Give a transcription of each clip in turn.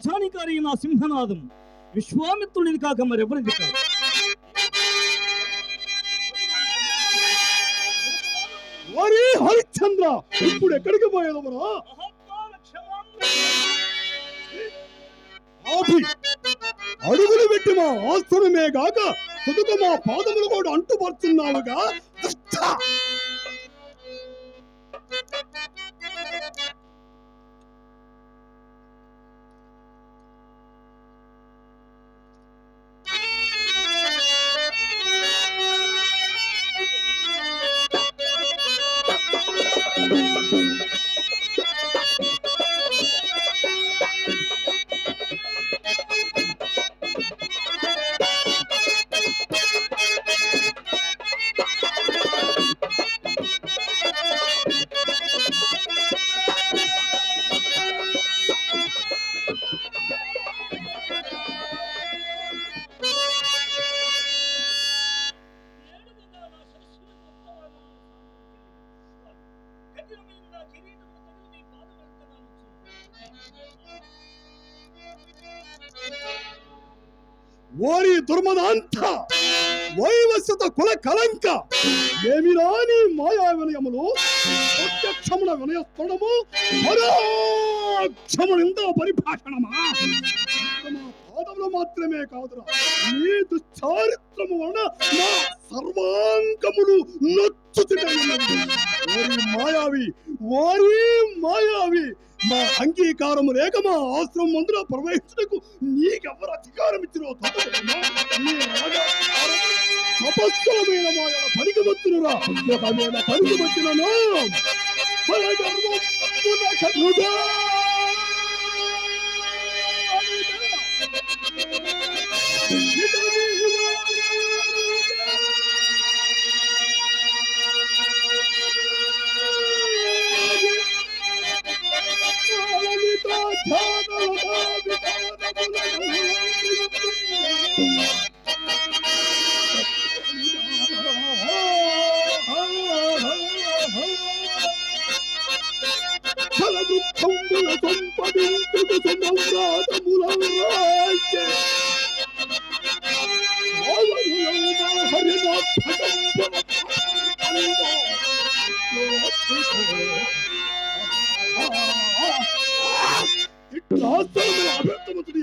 లక్షానికారి నా సింహనాదం. విశ్వామిత్రుడిది కాక మరెవరిది కాదు. హరిశ్చంద్ర ఇప్పుడు ఎక్కడికి పోయేదమరా ఆపి అడుగులు పెట్టి మా ఆశ్రమమే గాక తుదుకు మా పాదములు కూడా అంటుపడుతున్నావుగా ఏమి రాని మాయా వినయములు ప్రత్యక్షమున వినయస్ఫుడము పరోక్షమునింద పరిభాషణమా? మా పాదములు మాత్రమే కాదురా. నీ దుశ్చారిత్రము వలన నా సర్వాంగములు నొచ్చుచున్నవి మాయావి వారి మాయావి మా అంగీకారము లేక మా ఆశ్రమం మందున ప్రవేశించటకు నీకెవరు అధికారం ఇచ్చినో తపస్సులమైన మాయల పనికి వచ్చినరా ఒకవేళ పనికి వచ్చినను ネタ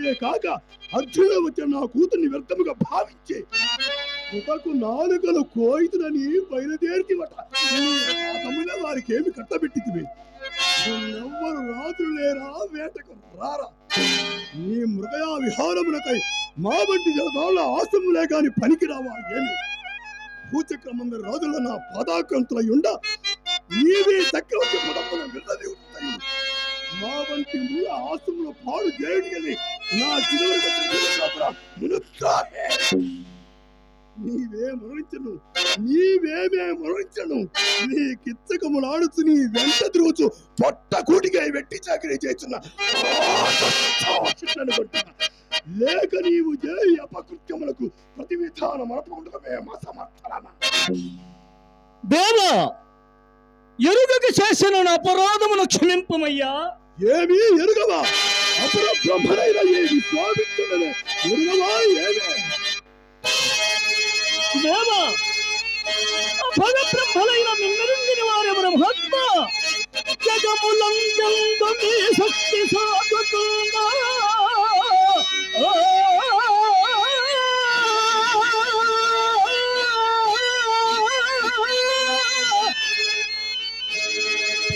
అభ్యర్థమతుడియే కాక అర్జున వచ్చిన నా కూతుర్ని వ్యర్థముగా భావించే. కృతకు నాలుకలు కోయితునని బయలుదేరితివట తమిళ వారికి ఏమి కట్టబెట్టితివి? ఎవ్వరు రాత్రులు లేరా వేటకు రారా? నీ మృగయా విహారమునకై మా వంటి జలదాళ్ళ ఆశ్రములే కాని పనికిరావా ఏమి? భూచక్రమందరి రాజుల నా పాదాక్రంతులయ్యుండ నీవే చక్రవర్తి పదమున విన్నది ఉంటాయి మా వంటి మూల ఆశ్రమంలో పాడు చేయడిగలి నా చివరి నీవే మరణించను నీవేమే మరణించను. నీ కిచ్చకములాడుతూ నీ వెంట తిరుగుచు పొట్ట కూటిగా వెట్టి చాకరీ చేస్తున్న లేక నీవు చేయి అపకృత్యములకు ప్రతి విధానం అడపకుండమే మా సమర్థనమా దేవా ఎరుగక చేసిన అపరాధమును క్షమింపమయ్యా. ఏమీ ఎరుగవా? అపర బ్రహ్మణైన ఏ విశ్వామిత్రుడనే ఎరుగవా ఏమే? దేవా పరబ్రహ్మలైన బ్రహ్మలైన నిన్నరుంగిన వారి బ్రహ్మత్మ జగములందు మీ శక్తి సాగుతుందా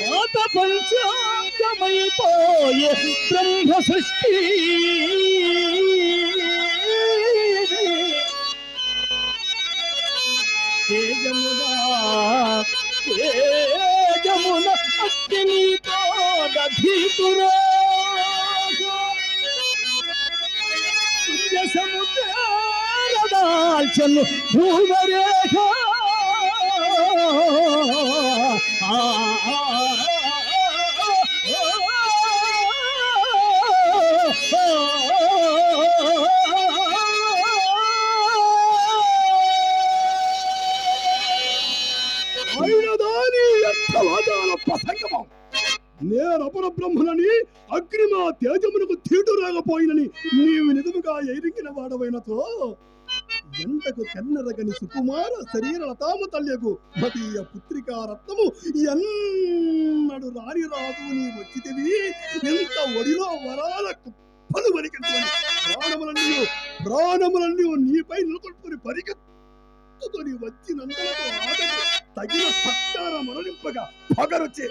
పాత పంచాంగమైపోయే బ్రహ్మ సృష్టి. తేజమునా తేజమున అగ్నితో దధీతురా సముద్రాల్చను భూమరేఖ. ఆ, ప్రసంగమం నేను అపర బ్రహ్మనని అగ్ని తేజమునకు తీటు రాకపోయినని నీవు నిజముగా ఎరిగిన వాడవైనతో ఎంతకు కన్నరగని సుకుమార శరీర లతాము తల్యకు మతీయ పుత్రికా రత్నము ఎన్నడు రాని రాదు నీ వచ్చితివి. ఎంత ఒడిలో వరాల కుప్పలు వరికెత్తుకొని ప్రాణములన్నీ ప్రాణములన్నీ నీపై నిలకొట్టుకుని పరిగెత్తుకొని వచ్చినంతలకు ఆటకు తగిన సత్కార మరణింపగా పగరుచే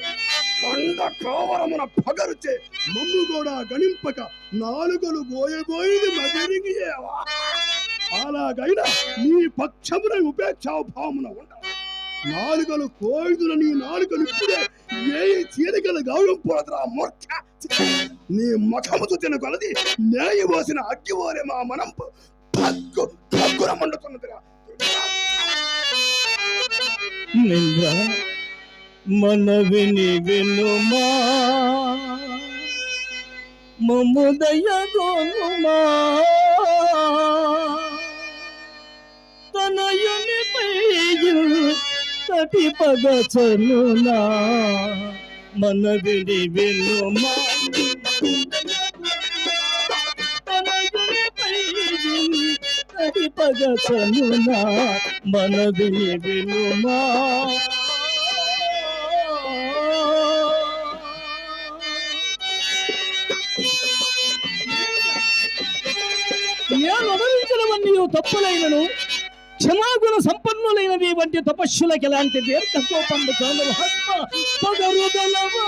కొండ కోవరమున పగరుచే మమ్ము కూడా గణింపక నాలుగలు గోయబోయింది మగరిగియేవా అలాగైనా నీ పక్షమున ఉపేక్షాభావమున ఉండ. నాలుగలు కోయిదుల నీ నాలుగలు ఇప్పుడే ఏ చీలికల గౌరవం పోదరా మూర్ఖ? నీ ముఖముతో తినగలది నేయబోసిన అగ్గివోరే మా మనం పగ్గు పగ్గున మండుతున్నదిరా. నింద్ర మనవిని వినుమా? మమ్ముదయగోనుమా తనయునిపై తటి పగచనునా మనవిని వినుమా? తటి పగచనునా మనవిని వినుమా నేను అనుభవించినవన్నీ తప్పులైనను? క్షమాగుణ సంపన్నులైనవి వంటి తపస్సులకు ఎలాంటి దీర్ఘకోపండు చాలు హస్మ పగరుదలవా?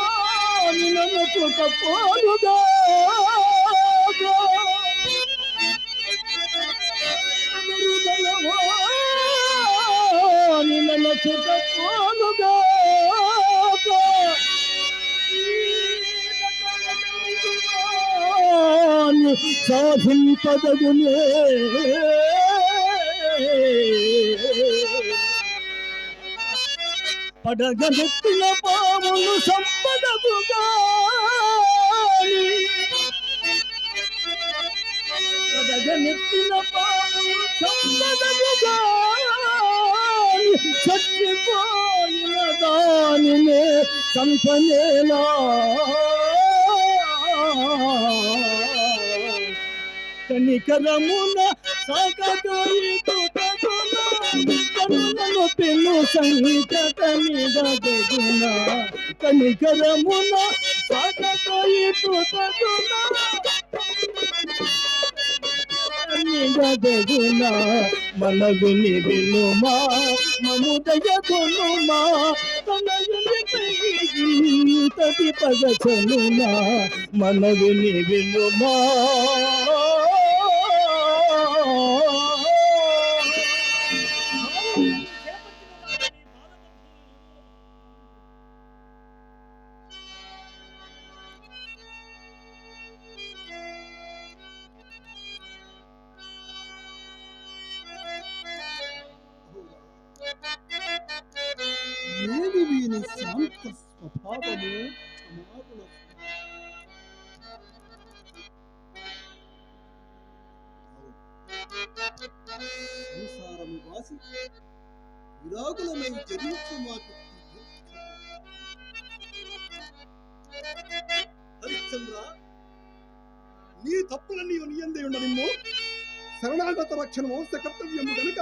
నినకు సాధింపదగునే. పడగనెత్తిన పాములు సంపదగుగా. పడగనెత్తిన పాములు సంపదగుగా. చచ్చిపోయిన దానినే చంపనేలా. కనికరమున సాగగాయితు తగున కరుణను పెను సంకట మీద దగున. కనికరమున సాగగాయితు తగున గదగున మన విని వినుమా మముదయ కొనుమా తనయుని తటి పగచనుమా మనవిని వినుమా. స్వభావము క్షమాగుణ సంసారము వాసి విరాగులమై జరించు మాకు హరిశ్చంద్ర నీ తప్పులన్నీ నీయందే ఉండనిమ్ము శరణాగత రక్షణ వంశ కర్తవ్యము కనుక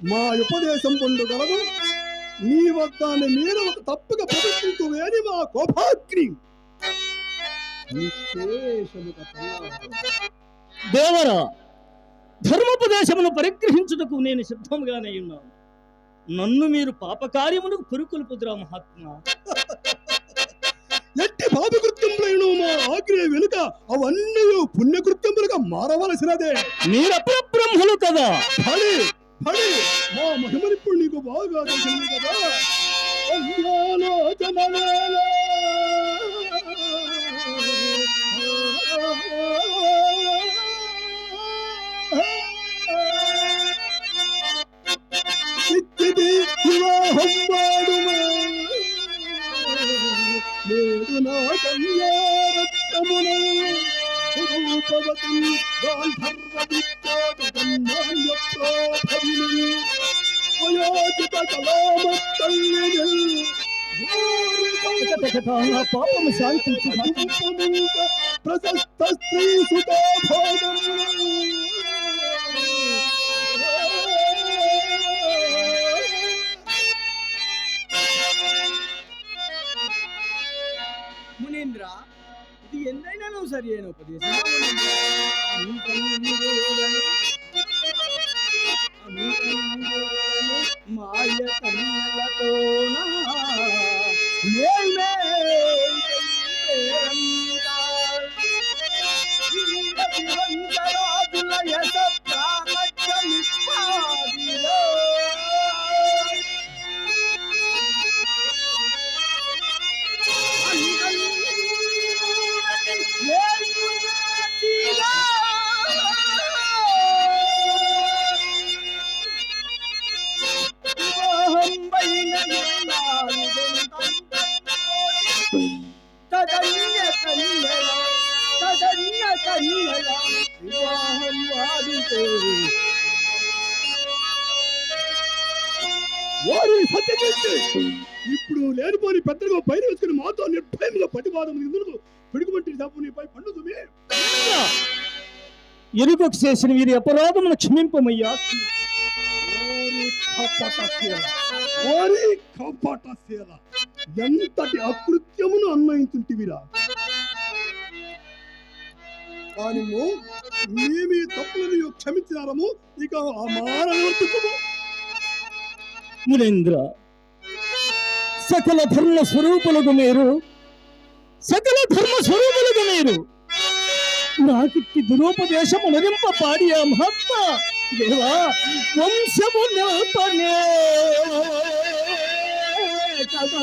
మా ఉపదేశం పొందు గలదు. నీ వద్దాన్ని మీరు ఒక తప్పుగా ప్రదర్శించు వేని మా కోపాగ్ని. దేవరా ధర్మోపదేశమును పరిగ్రహించుటకు నేను సిద్ధంగానే ఉన్నాను. నన్ను మీరు పాపకార్యమునకు పురుకొల్పుదురా మహాత్మా. ఎట్టి పాపకృత్యములైన మా ఆగ్రహ వెనుక అవన్నీ పుణ్యకృత్యములుగా మారవలసినదే. మీరప్పుడు బ్రహ్మలు కదా? ఫలి ఫలి మా మహిమనిప్పుడు నీకు బాగా తెలిసింది కదా. అజ్ఞానోచనవేళ. ఇచ్చిది मुनोपवतम् गान्धर्वदित्योगन्धान्यप्रोभविनि वयोजितकलामत्तल्लिनि पापम शांति प्रशस्त स्त्री सुता भोगम् సరి అయిన ఉపదేశం వివాహం వాదితే వారిని సత్యగించి ఇప్పుడు లేనిపోని పెద్దగా పైన వేసుకుని మాతో నిర్భయంగా ప్రతివాదం ఎందుకు పిడుగుమంటి తప్పు నీపై పండుతుంది ఎరుగకు చేసిన వీరి అపరాధమును క్షమింపమయ్యా ఎంతటి అకృత్యమును అన్వయించుంటివిరా? కానీ మేమీ తప్పులను క్షమించినారము ఇక ఆ మానవర్తికము సకల ధర్మ స్వరూపులకు మీరు సకల ధర్మ స్వరూపులకు మీరు నాకిట్టి దురోపదేశం ఉనరింప పాడి మహత్మ. దేవా వంశము నిల్పనే. కదా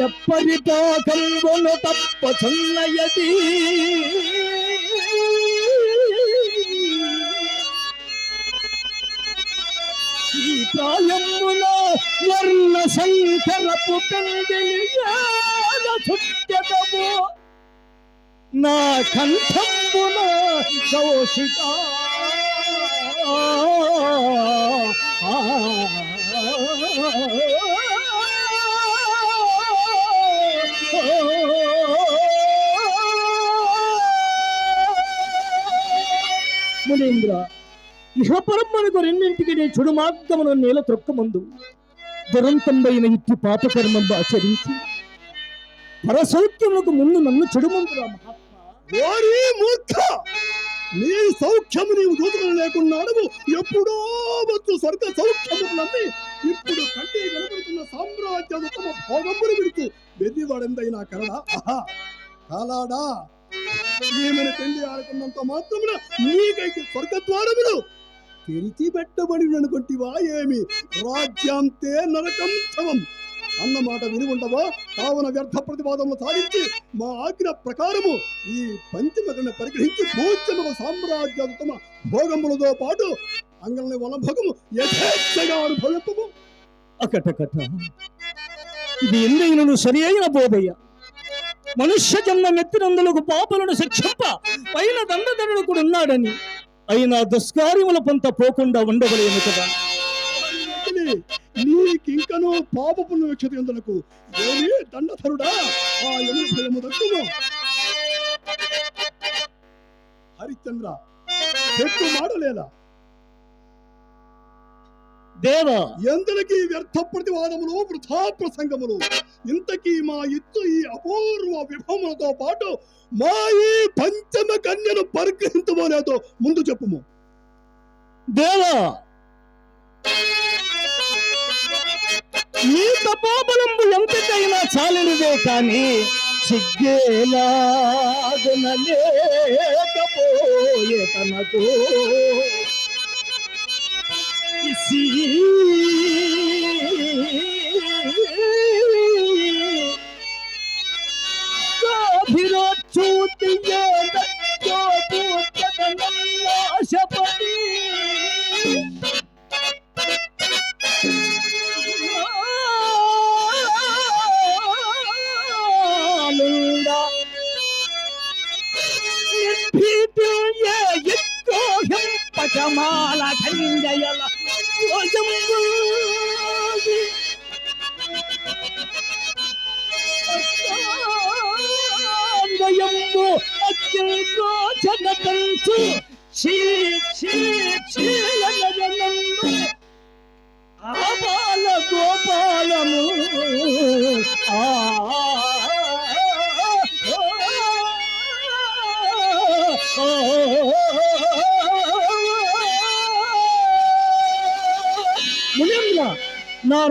వయపరిపాకంబును తప్ప చున్నయది ఈ ప్రాయమున వర్ణ సంకరపు పెండిలియాల చుట్టెదము. నా కంఠంబున కౌశిక ఇహపరమ్మనకు రెండింటికి నీ చెడు మార్గమును నేల త్రొక్కమందు. దురంతంబైన ఇట్టి పాపకర్మం ఆచరించి పరసౌఖ్యములకు ముందు నన్ను చెడుమందురా మహాత్మా. ఓరి మూర్ఖ! నీ సౌఖ్యము నీవు దూతలు లేకున్నాడు ఎప్పుడో వచ్చు స్వర్గ సౌఖ్యము నమ్మి ఇప్పుడు కంటి కనబడుతున్న సామ్రాజ్య ఉత్తమ భోగములు విడుతూ వెర్రివాడెందైనా కరడా? ఆహా! కాలాడా? ఈమెను పెళ్ళి ఆడుకున్నంత మాత్రమున నీకైతే స్వర్గద్వారములు. పిలిచి పెట్టబడి అనుకుంటివా ఏమి రాజ్యాంతే నరకం తమం అన్నమాట విని ఉండవా? కావున వ్యర్థ ప్రతిపాదనలు సాధించి మా ఆజ్ఞ ప్రకారము ఈ పంచమగణ పరిగ్రహించి భూచమగ సామ్రాజ్యోత్తమ భోగములతో పాటు అంగళని వనభోగము యథేచ్ఛగా అనుభవింపము. అకటకట ఇది ఎందైనను సరి అయిన బోధయ్య. మనుష్య జన్మ మెత్తినందులకు పాపలను శిక్షింప పైన దండధరుడు కూడా ఉన్నాడని. అయిన దుష్కార్యముల పంత పోకుండా ఉండవలేను కదా. వదిలి, నీకింకనూ పాపపు వీక్షత ఎందుకు ఏమి దండధరుడా? ఆ యమున భయము దక్కును హరిశ్చంద్ర చెట్టు మాడలేదా దేవా ఎందరికి వ్యర్థ ప్రతివాదములు వృథా ప్రసంగములు ఇంతకీ మా ఇత్తు ఈ అపూర్వ విభవములతో పాటు మా ఈ పంచమ కన్యను పరిగ్రహించబోలేదో. ముందు చెప్పుము. దేవా నీ తపోబలంబు ఎంతకైనా చాలినదే కాని సిగ్గేలాగనలేకపోయే తనకు. 心。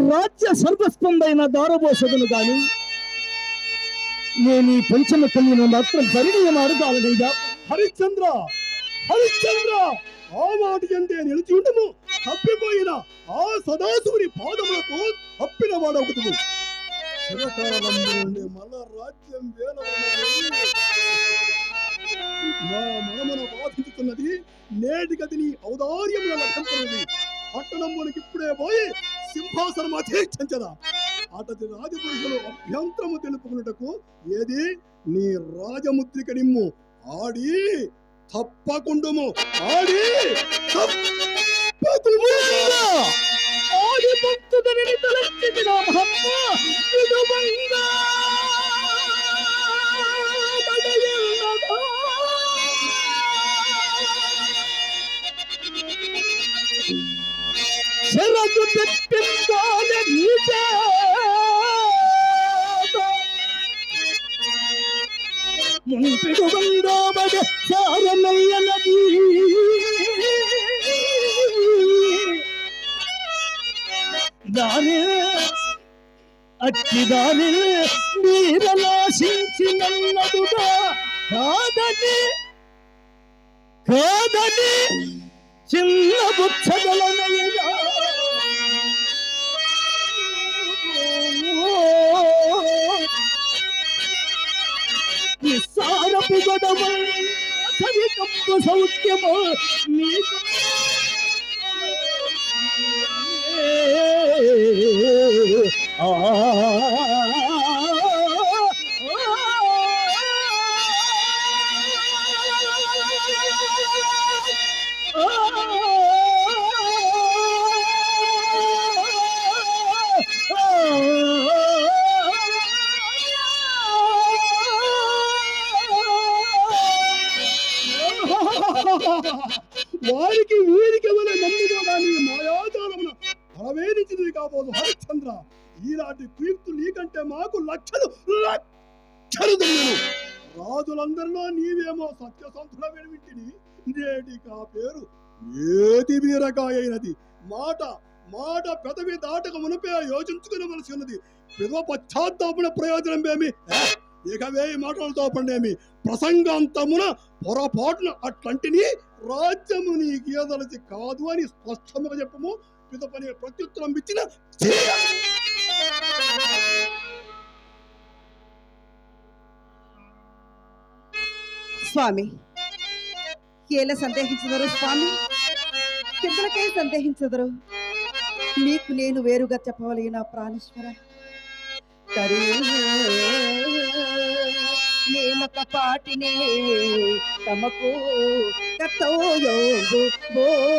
రాజ్య సర్వస్పందైన దారబోసదును గాని నేను ఈ పంచమ కలిగిన మాత్రం పరిణయం అడగాలనయ్యా హరిశ్చంద్ర! హరిశ్చంద్ర! ఆ మాట ఎందే నిలిచి ఉండము? తప్పిపోయిన ఆ సదాశివుని పాదములకు తప్పిన వాడవుతుము చిరకాలంలో మన రాజ్యం వేలవన్నది మా బాధించుతున్నది నేటి నీ ఔదార్యముల లభించున్నది పట్టణమునికి ఇప్పుడే పోయి సింహాసనం అధీక్షించదా అతడి రాజపురుషులు అభ్యంతరము తెలుపుకున్నటకు ఏది? నీ రాజముద్రిక నిమ్ము ఆడి తప్పకుండుము. ఆడి ఆడి ఆది భక్తుదని తలచితి నా మహమ్మ శరదు తెప్పిందాలే నీచే ముంపిడు బందోబడ సారమయ్యనది దాని అక్కిదాని నీరలాశించినన్నదుగా కాదని కాదని చిన్న బుచ్చగలనయ్యా నిస్సారపు గొడవ సరికప్పు సౌఖ్యము మీకు ఆ వారికి వీరికి వలె నమ్ముగా నీ మాయాచారమున బలవేదించింది కాబోదు హరిశ్చంద్ర. ఈనాటి కీర్తు నీకంటే మాకు లక్షలు లక్షలు దొంగలు రాజులందరిలో నీవేమో సత్యసంతుల వెనువింటిని నేటికి ఆ పేరు ఏది వీరకాయ మాట మాట పెదవి దాటక మునిపే యోచించుకునవలసి ఉన్నది. పిదవ పశ్చాత్తాపన ప్రయోజనం ఏమి? ఇక వేయి మాటలతో పండేమి. ప్రసంగాంతమున పొరపాటున అట్లాంటిని రాజ్యము నీ గీయదలచి కాదు అని స్పష్టంగా చెప్పము. పిదపని ప్రత్యుత్తరం ఇచ్చిన స్వామి ఎలా సందేహించదరు స్వామి? కిందలకే సందేహించదరు? నీకు నేను వేరుగా చెప్పవలే నా ప్రాణేశ్వర? తరు నేనొక పాటిని తమకు కర్తవ్యోగు బోధూపా.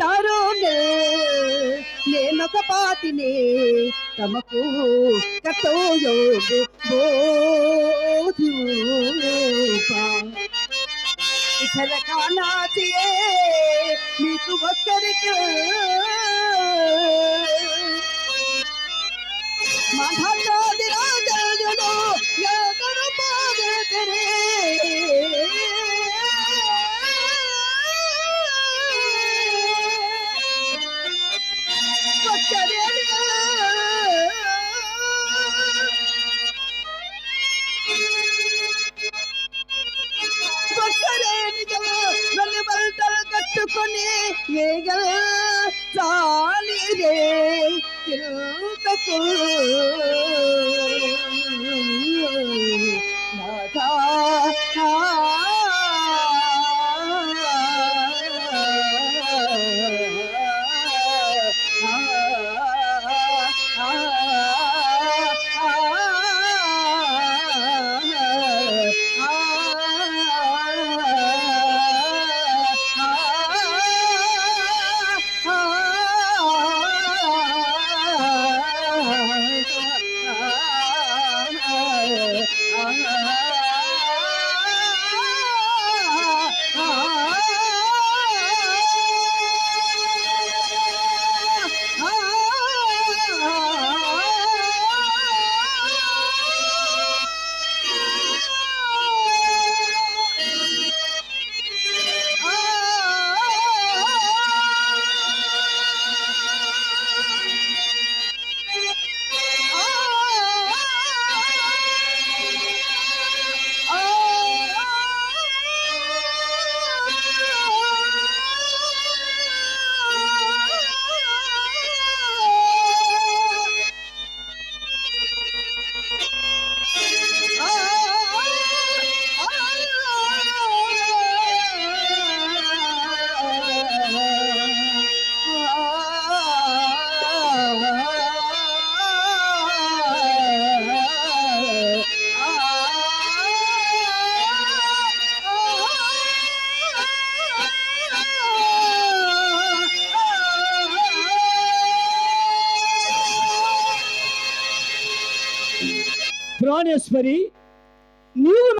తరుణే నేనొక పాటిని తమకు కర్తవ్యోగు బోధూపా. झलकाना चाहिए। नीतू बकर क्यों माधा दिला जल जलो ஏகல் சாலிரே கிருந்தக்கு